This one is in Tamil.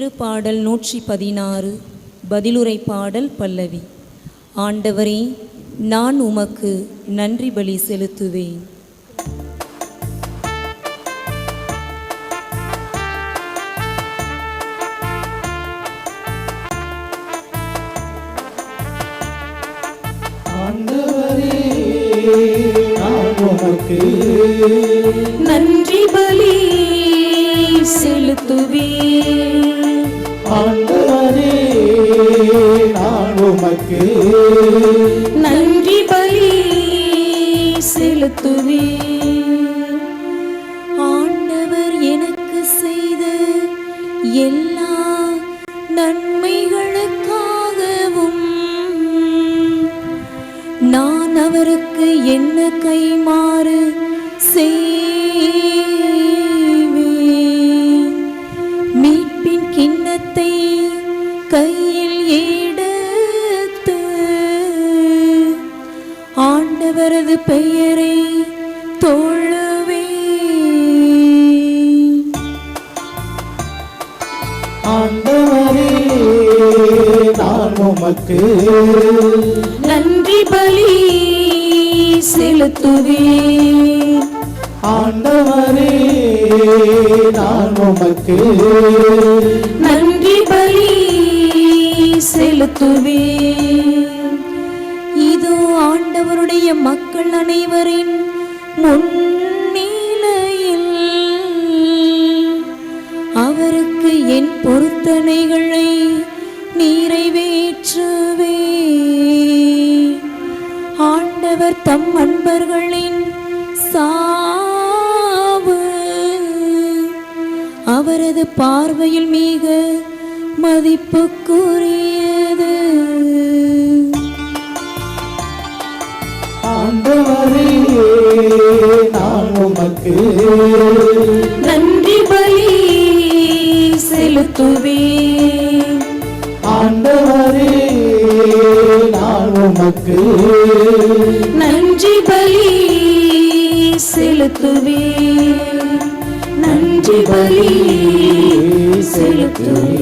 திருப்பாடல் நூற்றி பதினாறு பதிலுரை பாடல் பல்லவி. ஆண்டவரே நான் உமக்கு நன்றி பலி செலுத்துவேன். நன்றி பலி செலுத்துவேன். ஆண்டவரே நான் உமக்கு நன்றி பலி செலுத்துவே ஆண்டவர் எனக்கு செய்த எல்லா நன்மைகளுக்காகவும் நான் அவருக்கு என்ன கைமாறு செய் எடுத்து ஆண்டவரது பெயரை தொழுவேன் ஆண்டவரே நான் உமக்கு நன்றி பலி செலுத்துவேன். ஆண்டவரே நான் உமக்கு நன்றி செலுத்துவே இதோ ஆண்டவருடைய மக்கள் அனைவரின் முன்னிலையில் அவருக்கு என் பொருத்தனைகளை நிறைவேற்றுவே. ஆண்டவர் தம் அன்பர்களின் சாவு அவரது பார்வையில் மிக மதிப்புக்குரிய நான் உமக்கு நன்றி பலி செலுத்துவேன். ஆண்டவரே நான் உமக்கு நன்றி பலி செலுத்துவேன். நன்றி பலி செலுத்துவேன்.